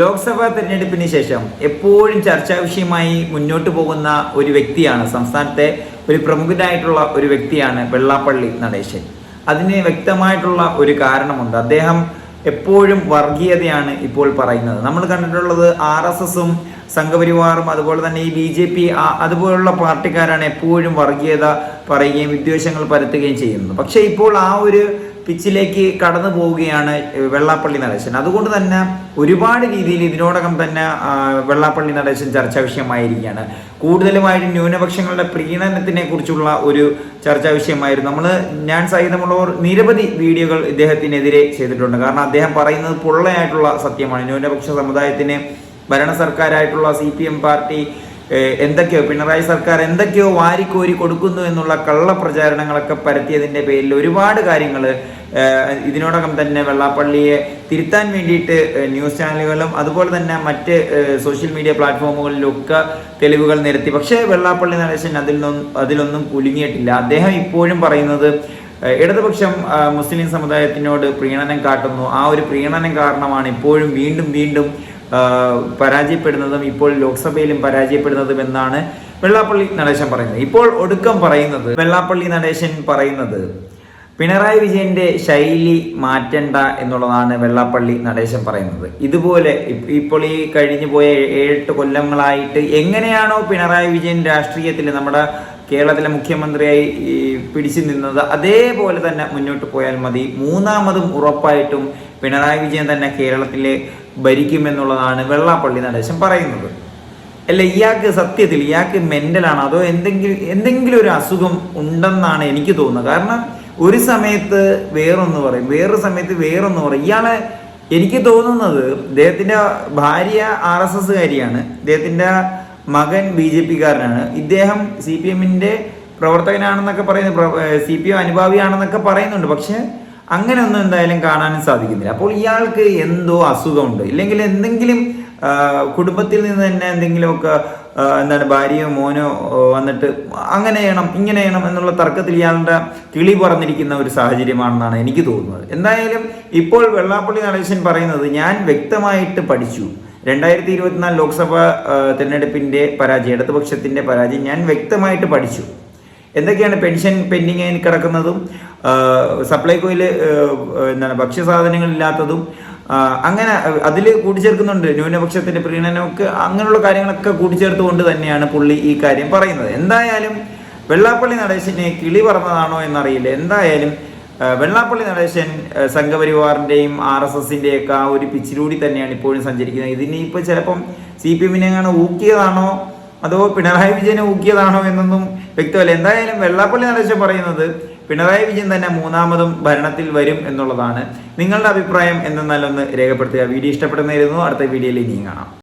ലോക്സഭാ തെരഞ്ഞെടുപ്പിന് ശേഷം എപ്പോഴും ചർച്ചാ വിഷയമായി മുന്നോട്ട് പോകുന്ന ഒരു വ്യക്തിയാണ് സംസ്ഥാനത്തെ ഒരു പ്രമുഖനായിട്ടുള്ള ഒരു വ്യക്തിയാണ് വെള്ളാപ്പള്ളി നടേശൻ. അതിന് വ്യക്തമായിട്ടുള്ള ഒരു കാരണമുണ്ട്. അദ്ദേഹം എപ്പോഴും വർഗീയതയാണ് ഇപ്പോൾ പറയുന്നത്. നമ്മൾ കണ്ടിട്ടുള്ളത് ആർ എസ് എസും സംഘപരിവാറും അതുപോലെ തന്നെ ഈ ബി ജെ പി അതുപോലുള്ള പാർട്ടിക്കാരാണ് എപ്പോഴും വർഗീയത പറയുകയും വിദ്വേഷങ്ങൾ പരത്തുകയും ചെയ്യുന്നത്. പക്ഷേ ഇപ്പോൾ ആ ഒരു പിച്ചിലേക്ക് കടന്നു പോവുകയാണ് വെള്ളാപ്പള്ളി നടേശൻ. അതുകൊണ്ട് തന്നെ ഒരുപാട് രീതിയിൽ ഇതിനോടകം തന്നെ വെള്ളാപ്പള്ളി നടേശൻ ചർച്ചാ വിഷയമായിരിക്കുകയാണ്. കൂടുതലുമായിട്ട് ന്യൂനപക്ഷങ്ങളുടെ പ്രീണനത്തിനെ കുറിച്ചുള്ള ഒരു ചർച്ചാ വിഷയമായിരുന്നു. നമ്മൾ ഞാൻ സഹിതമുള്ളവർ നിരവധി വീഡിയോകൾ ഇദ്ദേഹത്തിനെതിരെ ചെയ്തിട്ടുണ്ട്. കാരണം അദ്ദേഹം പറയുന്നത് പൊള്ളയായിട്ടുള്ള സത്യമാണ്. ന്യൂനപക്ഷ സമുദായത്തിന് ഭരണ സർക്കാരായിട്ടുള്ള സി പി എം പാർട്ടി എന്തൊക്കെയോ പിണറായി സർക്കാർ എന്തൊക്കെയോ വാരിക്കോരി കൊടുക്കുന്നു എന്നുള്ള കള്ള പ്രചാരണങ്ങളൊക്കെ പരത്തിയതിന്റെ പേരിൽ ഒരുപാട് കാര്യങ്ങൾ ഇതിനോടകം തന്നെ വെള്ളാപ്പള്ളിയെ തിരുത്താൻ വേണ്ടിയിട്ട് ന്യൂസ് ചാനലുകളും അതുപോലെ തന്നെ മറ്റ് സോഷ്യൽ മീഡിയ പ്ലാറ്റ്ഫോമുകളിലൊക്കെ തെളിവുകൾ നിരത്തി. പക്ഷേ വെള്ളാപ്പള്ളി നടേശൻ അതിൽ അതിലൊന്നും കുലുങ്ങിയിട്ടില്ല. അദ്ദേഹം ഇപ്പോഴും പറയുന്നത് ഇടതുപക്ഷം മുസ്ലിം സമുദായത്തിനോട് പ്രീണനം കാട്ടുന്നു. ആ ഒരു പ്രീണനം കാരണമാണ് ഇപ്പോഴും വീണ്ടും വീണ്ടും പരാജയപ്പെടുന്നതും ഇപ്പോൾ ലോക്സഭയിലും പരാജയപ്പെടുന്നതും എന്നാണ് വെള്ളാപ്പള്ളി നടേശൻ പറയുന്നത്. ഇപ്പോൾ ഒടുക്കം പറയുന്നത് വെള്ളാപ്പള്ളി നടേശൻ പറയുന്നത് പിണറായി വിജയന്റെ ശൈലി മാറ്റണ്ട എന്നുള്ളതാണ് വെള്ളാപ്പള്ളി നടേശൻ പറയുന്നത്. ഇതുപോലെ ഇപ്പോൾ ഈ കഴിഞ്ഞു പോയ ഏഴെട്ട് കൊല്ലങ്ങളായിട്ട് എങ്ങനെയാണോ പിണറായി വിജയൻ രാഷ്ട്രീയത്തിൽ നമ്മുടെ കേരളത്തിലെ മുഖ്യമന്ത്രിയായി പിടിച്ചു നിന്നത് അതേപോലെ തന്നെ മുന്നോട്ട് പോയാൽ മതി. മൂന്നാമതും ഉറപ്പായിട്ടും പിണറായി വിജയൻ തന്നെ കേരളത്തിലെ ഭരിക്കുമെന്നുള്ളതാണ് വെള്ളാപ്പള്ളി നടേശൻ പറയുന്നത്. അല്ല ഇയാൾക്ക് സത്യത്തിൽ ഇയാൾക്ക് മെന്റലാണ് അതോ എന്തെങ്കിലും എന്തെങ്കിലും ഒരു അസുഖം ഉണ്ടെന്നാണ് എനിക്ക് തോന്നുന്നത്. കാരണം ഒരു സമയത്ത് വേറൊന്ന് പറയും വേറൊരു സമയത്ത് വേറൊന്ന് പറയും. ഇയാളെ എനിക്ക് തോന്നുന്നത് ഇദ്ദേഹത്തിന്റെ ഭാര്യ ആർ എസ് എസ് ഇദ്ദേഹത്തിന്റെ മകൻ ബി ജെ പിക്കാരനാണ്. ഇദ്ദേഹം സി പി എമ്മിന്റെ പ്രവർത്തകനാണെന്നൊക്കെ പറയുന്നു സി പി എം അനുഭാവിയാണെന്നൊക്കെ പറയുന്നുണ്ട്. പക്ഷെ അങ്ങനെ ഒന്നും എന്തായാലും കാണാനും സാധിക്കുന്നില്ല. അപ്പോൾ ഇയാൾക്ക് എന്തോ അസുഖമുണ്ട്. ഇല്ലെങ്കിൽ എന്തെങ്കിലും കുടുംബത്തിൽ നിന്ന് തന്നെ എന്തെങ്കിലുമൊക്കെ എന്താണ് ഭാര്യയോ മോനോ വന്നിട്ട് അങ്ങനെ ചെയ്യണം ഇങ്ങനെ ചെയ്യണം എന്നുള്ള തർക്കത്തിൽ ഇയാളുടെ കിളി പറഞ്ഞിരിക്കുന്ന ഒരു സാഹചര്യമാണെന്നാണ് എനിക്ക് തോന്നുന്നത്. എന്തായാലും ഇപ്പോൾ വെള്ളാപ്പള്ളി നടേശൻ പറയുന്നത് ഞാൻ വ്യക്തമായിട്ട് പഠിച്ചു. രണ്ടായിരത്തി ഇരുപത്തിനാല് ലോക്സഭാ തിരഞ്ഞെടുപ്പിന്റെ പരാജയം ഇടതുപക്ഷത്തിന്റെ പരാജയം ഞാൻ വ്യക്തമായിട്ട് പഠിച്ചു. എന്തൊക്കെയാണ് പെൻഷൻ പെൻഡിങ് കിടക്കുന്നതും? സപ്ലൈകോയിൽ എന്താണ് ഭക്ഷ്യസാധനങ്ങൾ ഇല്ലാത്തതും അങ്ങനെ അതിൽ കൂട്ടിച്ചേർക്കുന്നുണ്ട്. ന്യൂനപക്ഷത്തിന്റെ പ്രീണനമൊക്കെ അങ്ങനെയുള്ള കാര്യങ്ങളൊക്കെ കൂട്ടിച്ചേർത്തുകൊണ്ട് തന്നെയാണ് പുള്ളി ഈ കാര്യം പറയുന്നത്. എന്തായാലും വെള്ളാപ്പള്ളി നടേശനെ കിളി പറഞ്ഞതാണോ എന്നറിയില്ല. എന്തായാലും വെള്ളാപ്പള്ളി നടേശൻ സംഘപരിവാറിന്റെയും ആർ എസ് എസിന്റെയൊക്കെ ആ ഒരു പിച്ചിലൂടി തന്നെയാണ് ഇപ്പോഴും സഞ്ചരിക്കുന്നത്. ഇതിനി ഇപ്പോൾ ചിലപ്പം സി പി എമ്മിനെ അങ്ങനെ ഊക്കിയതാണോ? അതോ പിണറായി വിജയനെ ഊക്കിയതാണോ എന്നൊന്നും വ്യക്തമല്ല. എന്തായാലും വെള്ളാപ്പള്ളി നടേശൻ പറയുന്നത് പിണറായി വിജയൻ തന്നെ മൂന്നാമതും ഭരണത്തിൽ വരും എന്നുള്ളതാണ് നിങ്ങളുടെ അഭിപ്രായം എന്തെന്നാലൊന്ന് രേഖപ്പെടുത്തുക. വീഡിയോ ഇഷ്ടപ്പെടുന്നതായിരുന്നു അടുത്ത വീഡിയോയിൽ ഇനിയും കാണാം.